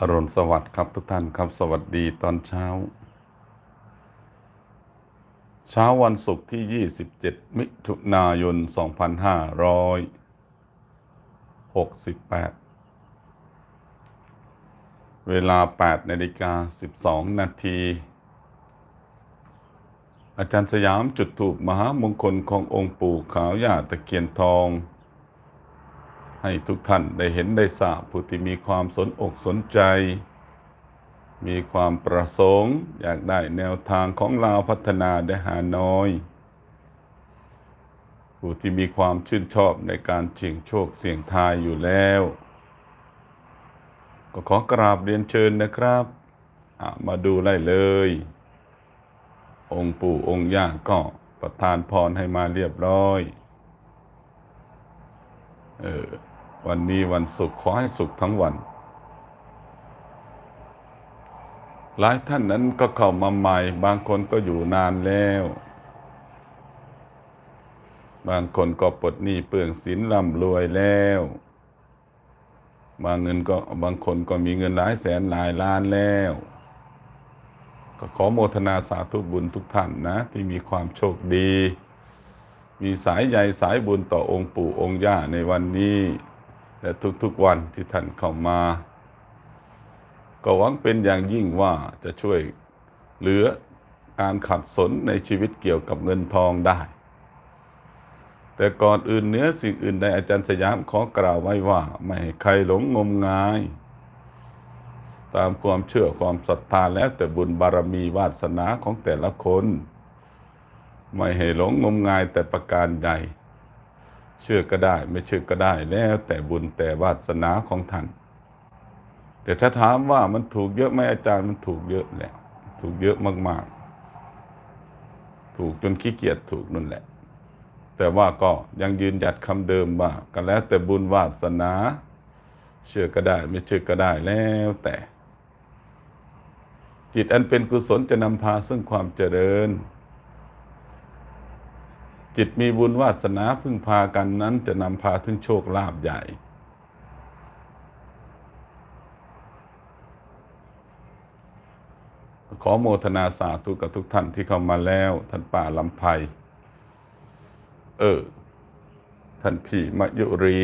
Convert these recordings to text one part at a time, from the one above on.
อรุณสวัสดิ์ครับทุกท่านครับสวัสดีตอนเช้า เช้าวันศุกร์ที่ 27 มิถุนายน 2568 เวลา 8 นาฬิกา 12 นาที อาจารย์สยามจุดถูปมหามงคลขององค์ปู่ขาวย่าตะเคียนทอง ให้ทุกท่านได้เห็นได้ทราบผู้ที่มีความสนอกสนใจ มีความประสงค์ อยากได้แนวทางของลาวพัฒนาได้หาน้อย ผู้ที่มีความชื่นชอบในการเสี่ยงโชคเสี่ยงทายอยู่แล้ว ก็ขอกราบเรียนเชิญนะครับ มาดูไล่เลย องค์ปู่องค์ย่าก็ประทานพรให้มาเรียบร้อย เออ วันนี้วันศุกร์ขอให้สุขทั้งวัน หลายท่านนั้นก็เข้ามาใหม่ บางคนก็อยู่นานแล้ว บางคนก็ปลดหนี้เปลืองสินร่ำรวยแล้ว บางเงินก็บางคนก็มีเงินหลายแสนหลายล้านแล้ว ก็ขอโมทนาสาธุบุญทุกท่านนะ ที่มีความโชคดีมีสายใยสายบุญต่อองค์ปู่องค์ย่าในวันนี้ และทุกๆวันที่ท่านเข้ามา ก็หวังเป็นอย่างยิ่งว่าจะช่วยเหลือการขัดสนในชีวิตเกี่ยวกับเงินทองได้ แต่ก่อนอื่นเนื้อสิ่งอื่นใดอาจารย์สยามขอกล่าวไว้ว่า ไม่ให้ใครหลงงมงาย ตามความเชื่อความศรัทธาแล้วแต่บุญบารมีวาสนาของแต่ละคน ไม่ให้หลงงมงายแต่ประการใด เชื่อก็ได้ ไม่เชื่อก็ได้ แล้วแต่บุญแต่วาสนาของท่าน แต่ถ้าถามว่ามันถูกเยอะไหมอาจารย์มันถูกเยอะแหละถูกเยอะมาก ๆ ถูกจนขี้เกียจถูกนั่นแหละ แต่ว่าก็ยังยืนหยัดคำเดิมว่าก็แล้วแต่บุญวาสนา เชื่อก็ได้ ไม่เชื่อก็ได้แล้วแต่ จิตอันเป็นกุศลจะนำพาซึ่งความเจริญ จิตมีบุญวาสนาพึ่งพากันนั้นจะนำพาถึงโชคลาภใหญ่ ขอโมทนาสาธุกับทุกท่านที่เข้ามาแล้ว ท่านป่าลำไพเออ ท่านพี่มยุรี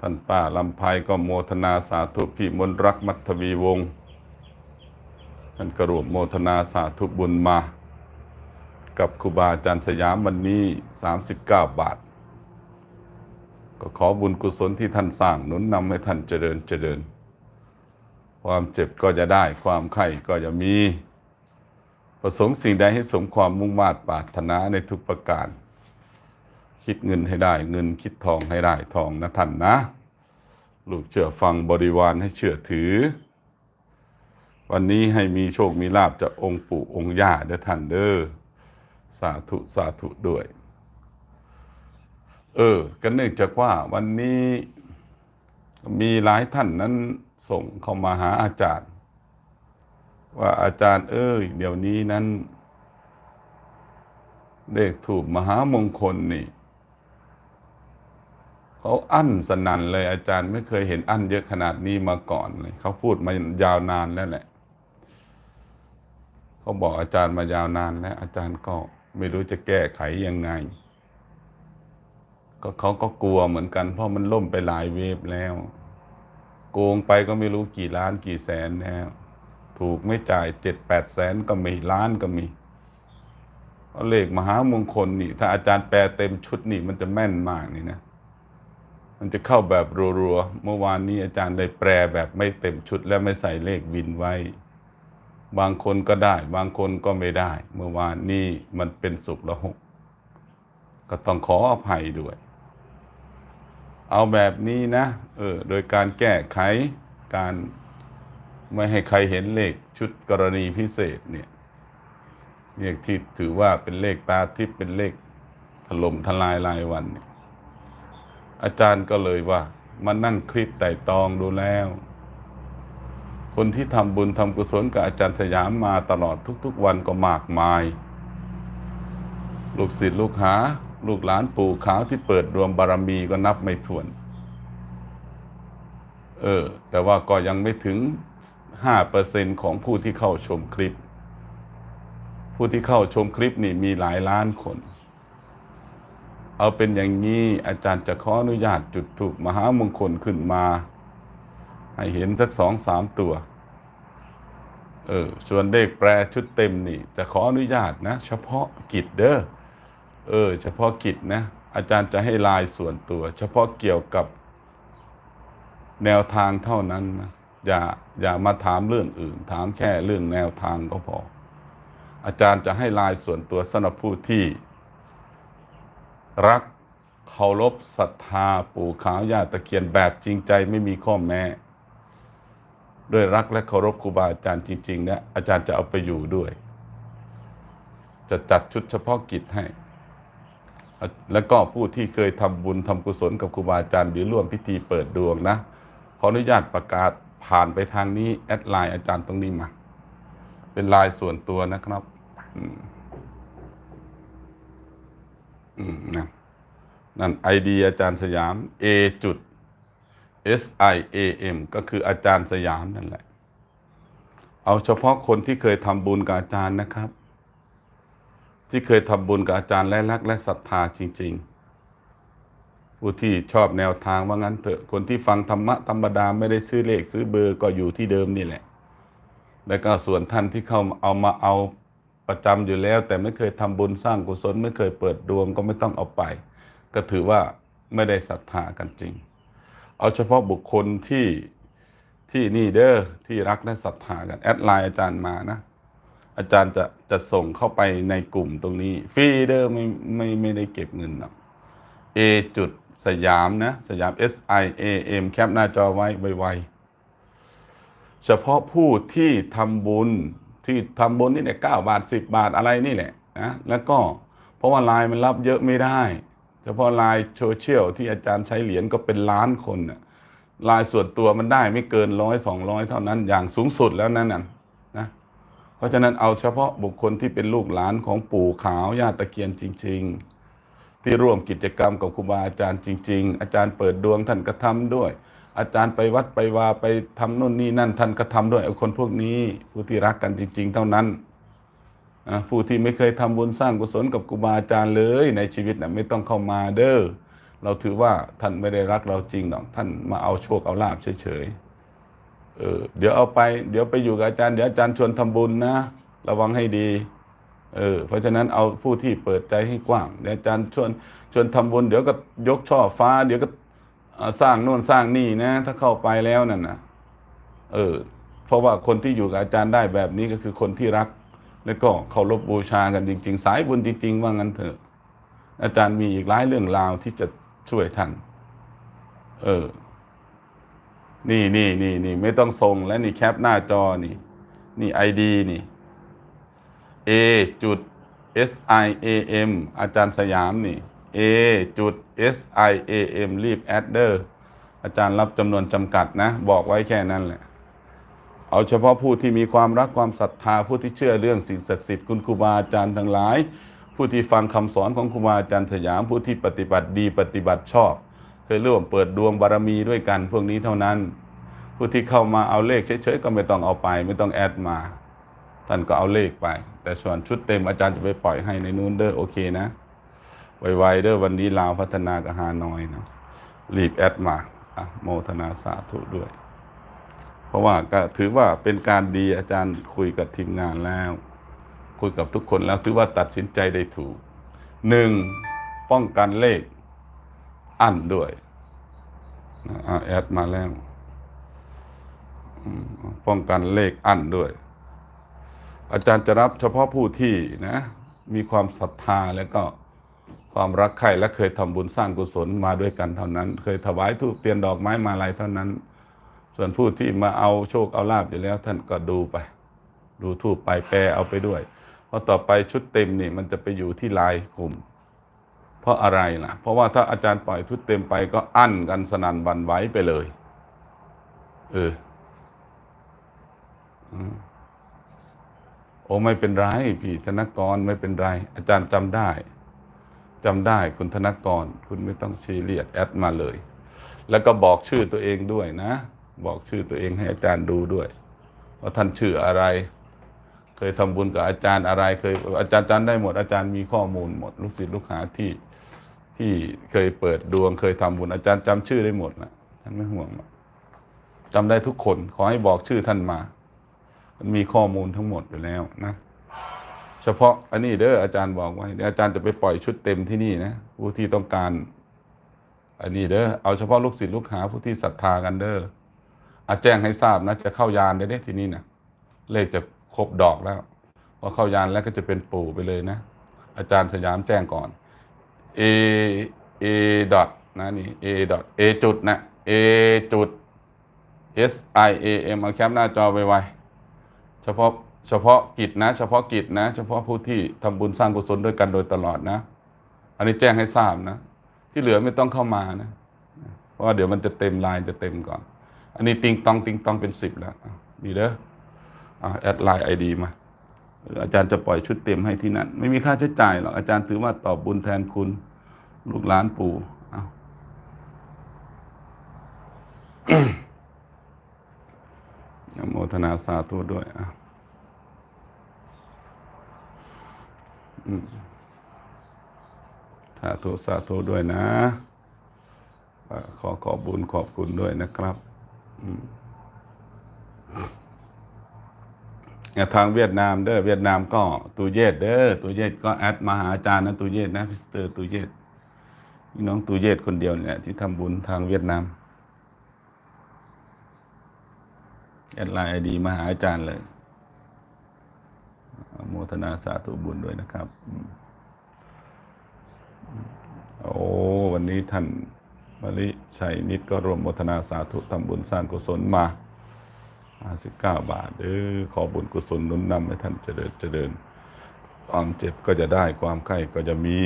ท่านป้าลำไพก็โมทนาสาธุพี่มนรักมัทวีวงศ์ ท่านกระรวมโมทนาสาธุบุญมา กับครูบาอาจารย์สยามวันนี้ 39 บาท ก็ขอบุญกุศลที่ท่านสร้างหนุนนำให้ท่านเจริญเจริญ ความเจ็บก็จะได้ความไข้ก็จะมี ประสงค์สิ่งใดให้สมความมุ่งมา่ปรารถนาในทุกประการ คิดเงินให้ได้เงินคิดทองให้ได้ทองนะท่านนะ ลูกเชื่อฟังบริวารให้เชื่อถือ วันนี้ให้มีโชคมีลาบจากองค์ปู่องค์ย่าเด้อท่านเด้อสาธุสาธุด้วย เออกันเนื่องจากว่าวันนี้มีหลายท่านนั้นส่งเข้ามาหาอาจารย์ ว่าอาจารย์ เอ้ยเดี๋ยวนี้นั้นเลขถูกมหามงคลนี่เขาอั้นสนันเลยอาจารย์ไม่เคยเห็นอั้นเยอะขนาดนี้มาก่อนเลยเขาพูดมายาวนานแล้วแหละ เขาบอกอาจารย์มายาวนานแล้วอาจารย์ก็ไม่รู้จะแก้ไขยังไง ก็เขาก็กลัวเหมือนกัน เพราะมันล่มไปหลายเวฟแล้ว โกงไปก็ไม่รู้กี่ล้านกี่แสนแล้ว ถูกไม่จ่ายเจ็ดแปดแสนก็มีล้านก็มีเพราะเลขมหามงคลนี่ ถ้าอาจารย์แปลเต็มชุดนี่มันจะแม่นมากนี่นะมันจะเข้าแบบรัวๆ เมื่อวานนี้อาจารย์ได้แปลแบบไม่เต็มชุดและไม่ใส่เลขวินไว้ บางคนก็ได้ บางคนก็ไม่ได้ เมื่อวานนี้มันเป็นสุขละหก ก็ต้องขออภัยด้วย เอาแบบนี้นะ เออ โดยการแก้ไข การไม่ให้ใครเห็นเลขชุดกรณีพิเศษเนี่ยเลขที่ถือว่าเป็นเลขตาทิพย์เป็นเลขถล่มทลายรายวันเนี่ยอาจารย์ก็เลยว่ามานั่งคลิปไต่ตองดูแล้ว คนที่ทำบุญทำกุศลกับอาจารย์สยามมาตลอดทุกๆวันก็มากมาย ลูกศิษย์ลูกหา ลูกหลานปู่ขาวที่เปิดรวมบารมีก็นับไม่ถ้วน เออ แต่ว่าก็ยังไม่ถึงห้าเปอร์เซ็นของผู้ที่เข้าชมคลิป ผู้ที่เข้าชมคลิปนี่มีหลายล้านคน เอาเป็นอย่างนี้อาจารย์จะขออนุญาตจุดถูกมหามงคลขึ้นมา ให้เห็นสักสองสามตัว เออ ส่วนเลขแปรชุดเต็มนี่ จะขออนุญาตนะ เฉพาะกิจเด้อ เออ เฉพาะกิจนะ อาจารย์จะให้ลายส่วนตัว เฉพาะเกี่ยวกับแนวทางเท่านั้นนะอย่าอย่ามาถามเรื่องอื่น ถามแค่เรื่องแนวทางก็พอ อาจารย์จะให้ลายส่วนตัวสำหรับผู้ที่ รักเคารพศรัทธาปู่ขาวย่าตะเคียนแบบจริงใจไม่มีข้อแม้ ด้วยรักและเคารพครูบาอาจารย์จริงๆเนี่ยอาจารย์จะเอาไปอยู่ด้วย จะจัดชุดเฉพาะกิจให้ แล้วก็ผู้ที่เคยทำบุญทำกุศลกับครูบาอาจารย์หรือร่วมพิธีเปิดดวงนะ ขออนุญาตประกาศผ่านไปทางนี้แอดไลน์อาจารย์ตรงนี้มา เป็นไลน์ส่วนตัวนะครับ อืมอืมนะนั่นไอดีอาจารย์สยาม A จุด S I A M ก็คืออาจารย์สยามนั่นแหละ เอาเฉพาะคนที่เคยทำบุญกับอาจารย์นะครับ ที่เคยทำบุญกับอาจารย์และรักและศรัทธาจริง ๆ ผู้ที่ชอบแนวทางว่างั้นเถอะ คนที่ฟังธรรมะธรรมดาไม่ได้ซื้อเลขซื้อเบอร์ก็อยู่ที่เดิมนี่แหละ แล้วก็ส่วนท่านที่เข้าเอามาเอาประจำอยู่แล้ว แต่ไม่เคยทำบุญสร้างกุศลไม่เคยเปิดดวงก็ไม่ต้องเอาไป ก็ถือว่าไม่ได้ศรัทธากันจริง เอาเฉพาะบุคคลที่ที่นี่เด้อที่รักและศรัทธากัน แอดไลน์อาจารย์มานะ อาจารย์จะจะส่งเข้าไปในกลุ่มตรงนี้ ฟรีเด้อไม่ไม่ไม่ได้เก็บเงินหรอก A จุดสยามนะ สยาม S I A M แคปหน้าจอไว้ไวๆเฉพาะผู้ที่ทำบุญที่ทำบุญนี่แหละเก้าบาทสิบบาทอะไรนี่แหละนะแล้วก็เพราะว่าไลน์มันรับเยอะไม่ได้ ฉพาะไลน์โซเชียลที่อาจารย์ใช้เหรียญก็เป็นล้านคนน่ะไลน์ส่วนตัวมันได้ไม่เกินร้อยสองร้อยเท่านั้นอย่างสูงสุดแล้วนั่นน่ะนะเพราะฉะนั้นเอาเฉพาะบุคคลที่เป็นลูกหลานของปู่ขาวย่าตะเคียนจริง ๆ ที่ร่วมกิจกรรมกับครูบาอาจารย์จริง ๆ อาจารย์เปิดดวงท่านก็ทำด้วย อาจารย์ไปวัดไปวาไปทำนู่นนี่นั่นท่านก็ทำด้วยเอาคนพวกนี้ผู้ที่รักกันจริง ๆ เท่านั้น ผู้ที่ไม่เคยทำบุญสร้างกุศลกับครูบาอาจารย์เลยในชีวิตนะไม่ต้องเข้ามาเด้อเราถือว่าท่านไม่ได้รักเราจริงหรอกท่านมาเอาโชคเอาลาบเฉยๆเออเดี๋ยวเอาไป เดี๋ยวไปอยู่กับอาจารย์เดี๋ยวอาจารย์ชวนทำบุญนะ ระวังให้ดีเออเพราะฉะนั้นเอาผู้ที่เปิดใจให้กว้างเดี๋ยวอาจารย์ชวนชวนทำบุญเดี๋ยวก็ยกช่อฟ้า เดี๋ยวก็สร้างโน่นสร้างนี่นะ ถ้าเข้าไปแล้วนั่นนะเออเพราะว่าคนที่อยู่กับอาจารย์ได้แบบนี้ก็คือคนที่รัก แล้วก็เคารพบูชากันจริง ๆ สายบุญจริง ๆ ว่างั้นเถอะ อาจารย์มีอีกหลายเรื่องราวที่จะช่วยท่านเออ นี่นี่นี่นี่ไม่ต้องส่งแล้วนี่แคปหน้าจอนี่ นี่ไอดีนี่ A จุด S I A M อาจารย์สยามนี่ A จุด S I A M รีบแอดเดอร์อาจารย์รับจำนวนจำกัดนะ บอกไว้แค่นั้นแหละ เอาเฉพาะผู้ที่มีความรักความศรัทธาผู้ที่เชื่อเรื่องสิ่งศักดิ์สิทธิ์คุณครูบาอาจารย์ทั้งหลาย ผู้ที่ฟังคำสอนของครูบาอาจารย์สยามผู้ที่ปฏิบัติดีปฏิบัติชอบ เคยร่วมเปิดดวงบารมีด้วยกันพวกนี้เท่านั้น ผู้ที่เข้ามาเอาเลขเฉยๆก็ไม่ต้องเอาไป ไม่ต้องแอดมา ท่านก็เอาเลขไป แต่ส่วนชุดเต็มอาจารย์จะไปปล่อยให้ในนู้นเด้อโอเคนะไวๆเด้อวันนี้ลาวพัฒนากับฮานอยนะรีบแอดมาโมทนาสาธุด้วย เพราะว่าก็ถือว่าเป็นการดีอาจารย์คุยกับทีมงานแล้ว คุยกับทุกคนแล้วถือว่าตัดสินใจได้ถูกหนึ่งป้องกันเลขอั้นด้วยอแอดมาแล้วป้องกันเลขอั้นด้วย อาจารย์จะรับเฉพาะผู้ที่นะ มีความศรัทธาแล้วก็ความรักใคร่และเคยทำบุญสร้างกุศลมาด้วยกันเท่านั้น เคยถวายทูปเตียนดอกไม้มาลัยเท่านั้น ส่วนผู้ที่มาเอาโชคเอาลาบอยู่แล้ว ท่านก็ดูไป ดูทูปไปแปลเอาไปด้วย เพราะต่อไปชุดเต็มนี่มันจะไปอยู่ที่ลายกลุ่ม เพราะอะไรล่ะ เพราะว่าถ้าอาจารย์ปล่อยชุดเต็มไปก็อั้นกันสนั่นหวันไหวไปเลย เออโอ้ไม่เป็นไรพี่ธนกรไม่เป็นไร อาจารย์จำได้จำได้คุณธนกร คุณไม่ต้องชีเรียดแอดมาเลย แล้วก็บอกชื่อตัวเองด้วยนะ บอกชื่อตัวเองให้อาจารย์ดูด้วยว่าท่านชื่ออะไร เคยทำบุญกับอาจารย์อะไร เคยอาจารย์จำได้หมดอาจารย์มีข้อมูลหมดลูกศิษย์ลูกหาที่ที่เคยเปิดดวง เคยทำบุญอาจารย์จำชื่อได้หมดนะท่านไม่ห่วงหรอกจำได้ทุกคนขอให้บอกชื่อท่านมา มันมีข้อมูลทั้งหมดอยู่แล้วนะเฉพาะอันนี้เด้ออาจารย์บอกไว้เดี๋ยวอาจารย์จะไปปล่อยชุดเต็มที่นี่นะผู้ที่ต้องการ อันนี้เด้อเอาเฉพาะลูกศิษย์ลูกหาผู้ที่ศรัทธากันเด้อ อาแจ้งให้ทราบนะ จะเข้ายานได้เด้ทีนี้นะเลขจะครบดอกแล้วพอเข้ายานแล้วก็จะเป็นปู่ไปเลยนะ อาจารย์สยามแจ้งก่อน a a ดอทนะนี่ a ดอท a จุดนะ a จุด s i a m เอาแคปหน้าจอไว้เฉพาะเฉพาะกิจนะ เฉพาะกิจนะ เฉพาะผู้ที่ทำบุญสร้างกุศลด้วยกันโดยตลอดนะ อันนี้แจ้งให้ทราบนะ ที่เหลือไม่ต้องเข้ามานะ เพราะว่าเดี๋ยวมันจะเต็มลน์จะเต็มก่อน อันนี้ติงตองติงตองเป็นสิบแล้วดีเด้ออแอดไลน์ไอดีมาอาจารย์จะปล่อยชุดเต็มให้ที่นั่น ไม่มีค่าใช้จ่ายหรอกอาจารย์ถือว่าตอบบุญแทนคุณ ลูกหลานปู่เอาอนุโมทนาสาธุด้วยอะสาธุสาธุด้วยนะ ขอขอบบุญขอบคุณด้วยนะครับ ทางเวียดนามเด้อเวียดนามก็ตูเยศเด้อตูเยศก็แอดมาหาอาจารย์นะตูเยศนะพิสเตอร์ตูเยศพี่น้องตูเยศคนเดียวเนี่ยที่ทำบุญทางเวียดนามแอดไลน์ไอดีมาหาอาจารย์เลยโมทนาสาธุบุญด้วยนะครับ โอ้วันนี้ท่าน มริชัยนิดก็ร่วมโมทนาสาธุทำบุญสร้างกุศลมา59 บาทเออขอบุญกุศลนุนนำให้ท่านเจริญเจริญ ความเจ็บก็จะได้ความไข้ก็จะมี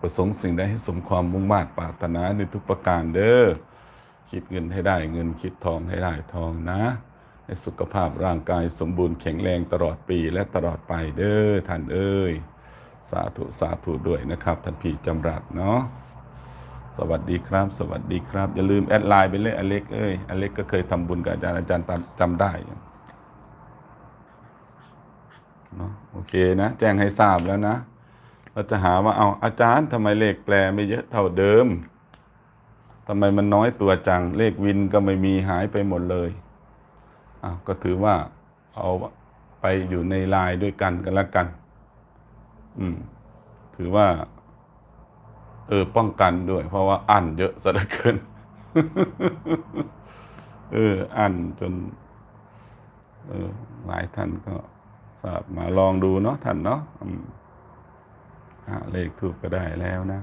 ประสงค์สิ่งใดให้สมความมุ่งมา่ปรารถนาในทุกประการเด้อคิดเงินให้ได้เงินคิดทองให้ได้ทองนะ ให้สุขภาพร่างกายสมบูรณ์แข็งแรงตลอดปีและตลอดไปเด้อท่านเอ้ย สาธุสาธุด้วยนะครับ ท่านพี่จำรัดเนาะ สวัสดีครับ สวัสดีครับ อย่าลืมแอดไลน์ไปเลยอเล็กเอ้ยอเล็กก็เคยทำบุญกับอาจารย์อาจารย์จำได้เนาะโอเคนะ แจ้งให้ทราบแล้วนะเราจะหาว่าเอาอาจารย์ทำไมเลขแปลไม่เยอะเท่าเดิมทำไมมันน้อยตัวจังเลขวินก็ไม่มีหายไปหมดเลยอ้าวก็ถือว่าเอาไปอยู่ในไลน์ด้วยกันกันละกัน อืมถือว่า เออ ป้องกันด้วย เพราะว่าอันเยอะซะเหลือเกิน เออ อันจน เออ หลายท่านก็ทราบมาลองดูเนาะท่านเนาะอืมอ่าเลขถูกก็ได้แล้วนะ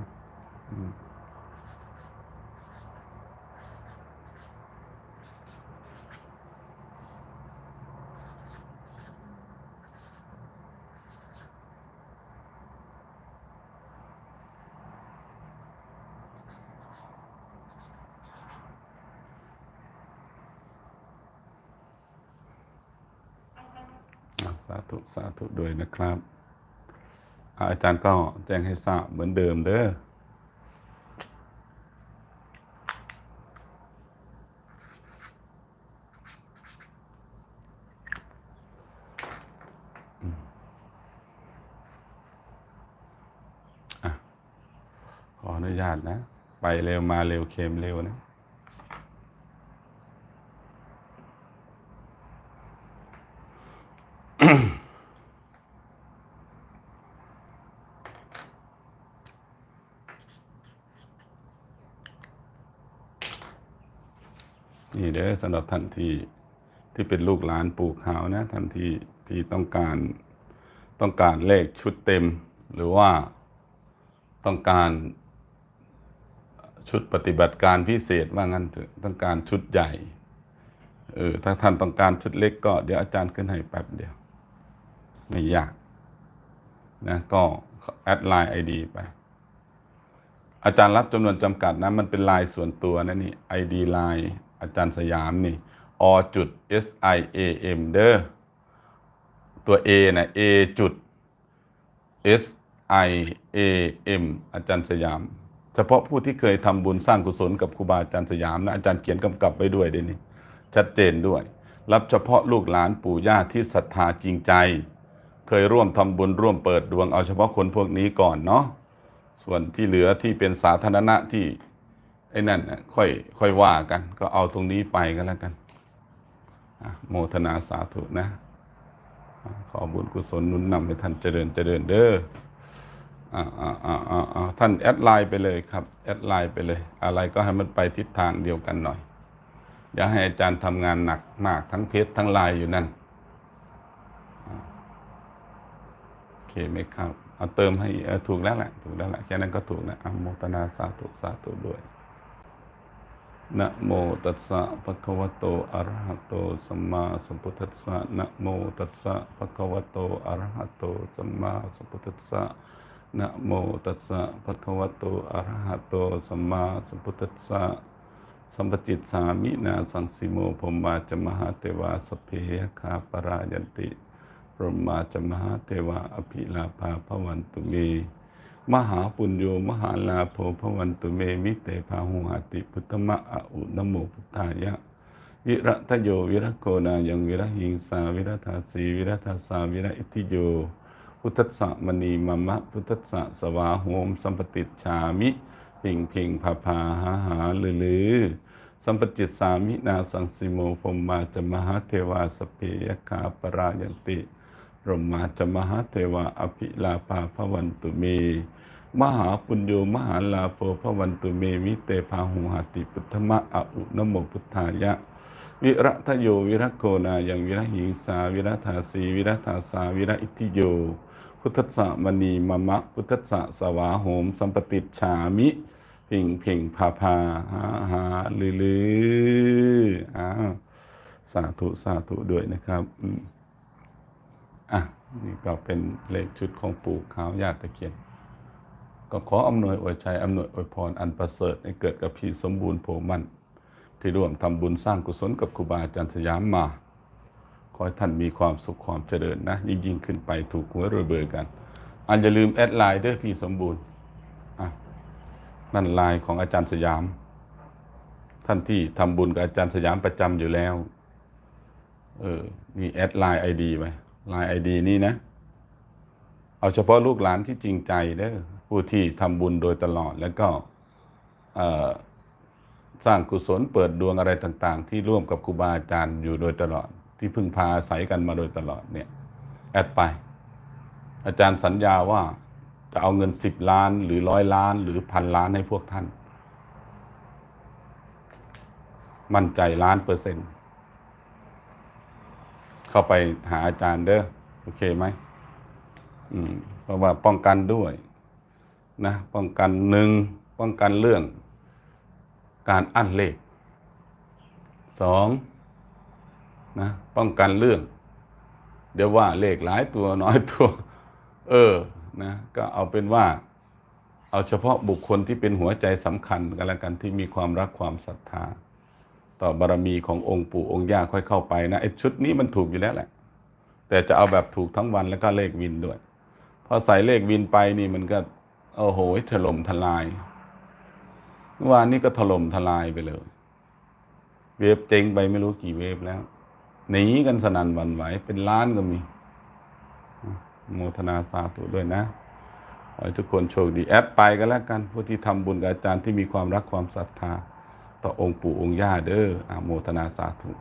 อะสาธุด้วยนะครับ อาจารย์ก็แจ้งให้ทราบเหมือนเดิมเด้อขออนุญาตนะ ไปเร็วมาเร็วเค็มเร็วนะ สำหรับท่านที่ที่เป็นลูกหลานปู่ขาวนะท่านที่ที่ต้องการต้องการเลขชุดเต็ม หรือว่าต้องการชุดปฏิบัติการพิเศษว่างั้นถอะต้องการชุดใหญ่เออถ้าท่านต้องการชุดเล็กก็เดี๋ยวอาจารย์ขึ้นให้แป๊บเดียว ไม่ยากนะก็แอดไลน์ไอดีไป อาจารย์รับจำนวนจำกัดนะ มันเป็นไลน์ส่วนตัวนะนี่ ID ไลน์ อาจารย์สยามนี่อจุด S I A M เด้อตัว A นะ A จุด S I A M อาจารย์สยามสฉพาะผู้ที่เคยทำบุญสร้างกุศลกับครูบาอาจารย์สยามนะอาจารย์เขียนกำกับไว้ด้วยเดี๋ยวนี้ชัดเจนด้วย รับเฉพาะลูกหลานปู่ย่าที่ศรัทธาจริงใจ เคยร่วมทำบุญร่วมเปิดดวงเอาเฉพาะคนพวกนี้ก่อนเนาะส่วนที่เหลือที่เป็นสาธารณะที่ ไอ้นั่นน่ะค่อยค่อยว่ากัน ก็เอาตรงนี้ไปกันแล้วกันโมทนาสาธุนะ ขอบุญกุศลนุนนำให้ท่านเจริญเจริญเด้ออ่าอ่าอ่าอ่าอ่าท่านแอดไลน์ไปเลยครับ แอดไลน์ไปเลย อะไรก็ให้มันไปทิศทางเดียวกันหน่อย อย่าให้อาจารย์ทำงานหนักมากทั้งเพจทั้งไลน์อยู่นั่น โอเคไหมครับ เอาเติมให้ถูกแล้วแหละ ถูกแล้วแหละ แค่นั้นก็ถูกแล้วอนุโมทนาสาธุสาธุด้วย นะโมตัสสะภะคะวะโต อะระหะโต สัมมาสัมพุทธัสสะนะโมตัสสะภะคะวะโต อะระหะโต สัมมาสัมพุทธัสสะนะโมตัสสะภะคะวะโต อะระหะโต สัมมาสัมพุทธัสสะสัมปจิตสามินาสังสิโมพรหมาจมหาเทวาสเพยคาปรายันติพรหมาจมหาเทวาอภิลาภาพวันตุเม มหาปุญโยมหาลาโภพวันตุเมมิเตภาหุหาติพุทธมะอะอุนโมพุทธายะ วิระทะโยวิระโกนายังวิระหิงสาวิระทาสีวิระทาสาวิระอิทิโย พุทธัสสะมณีมะมะพุทธัสสะสวาโหมสัมปติชามิพิงพิงพาพาหาหาลือลือสัมปจิตสามินาสังสิโมพรหมาจมหาเทวาสเพยคาปรายันติรหมาจมหาเทวาอภิลาภาพวันตุเม มหาปุญโยมหาลาโภพวันตุเมมิเตภาหุหติปุทธมะอะอุนโมพุทธายะ วิระทะโยวิระโกนายังวิระหิงสาวิระทาสีวิระทาสาวิระอิทิโย พุทธสะมณีมะมะพุทธสะสวาโหม สัมปติชามิพิงพิงพาพาหาหาลือลืออ้าวสาธุสาธุด้วยนะครับอะนี่ก็เป็นเลขชุดของปู่ขาวญาติตะเคียน ก็ขออำนวยอวยชัยอำนวยอวยพรอันประเสริฐให้เกิดกับพี่สมบูรณ์โพมันที่ร่วมทำบุญสร้างกุศลกับครูบาอาจารย์สยามมาขอให้ท่านมีความสุขความเจริญนะ ยิ่งยิ่งขึ้นไปถูกหวยรวยเบอร์กันอันอย่าลืมแอดไลน์เด้อพี่สมบูรณ์อะนั่นไลน์ของอาจารย์สยาม ท่านที่ทำบุญกับอาจารย์สยามประจำอยู่แล้ว เออมีแอดไลน์ไอดีไว้ไลน์ไอดีนี่นะ เอาเฉพาะลูกหลานที่จริงใจเด้อ ผู้ที่ทำบุญโดยตลอด แล้วก็สร้างกุศลเปิดดวงอะไรต่าง ๆ ที่ร่วมกับครูบาอาจารย์อยู่โดยตลอด ที่พึ่งพาอาศัยกันมาโดยตลอดเนี่ยแอดไป อาจารย์สัญญาว่าจะเอาเงินสิบล้านหรือร้อยล้าน หรือพันล้านให้พวกท่าน มั่นใจล้านเปอร์เซ็นต์เข้าไปหาอาจารย์เด้อโอเคไหมอืมเพราะว่าป้องกันด้วย นะป้องกันหนึ่งป้องกันเรื่อง การอั้นเลขสองนะป้องกันเรื่อง เดี๋ยวว่าเลขหลายตัวน้อยตัว เออนะก็เอาเป็นว่า เอาเฉพาะบุคคลที่เป็นหัวใจสำคัญกันแล้วกันที่มีความรักความศรัทธา ต่อบารมีขององค์ปู่องค์ย่าค่อยเข้าไปนะไอ้ชุดนี้มันถูกอยู่แล้วแหละ แต่จะเอาแบบถูกทั้งวันแล้วก็เลขวินด้วยพอใส่เลขวินไปนี่มันก็ โอ้โหถล่มทลายเมื่อวานนี้ก็ถล่มทลายไปเลย เวฟเจ๊งไปไม่รู้กี่เวฟแล้วหนีกันสนั่นวันไหวเป็นล้านก็มี โมทนาสาธุด้วยนะขอให้ทุกคนโชคดีแอดไปกันแล้วกันผู้ที่ทำบุญกับอาจารย์ที่มีความรักความศรัทธา ต่อองค์ปู่องค์ย่าเด้ออโมทนาสาธุ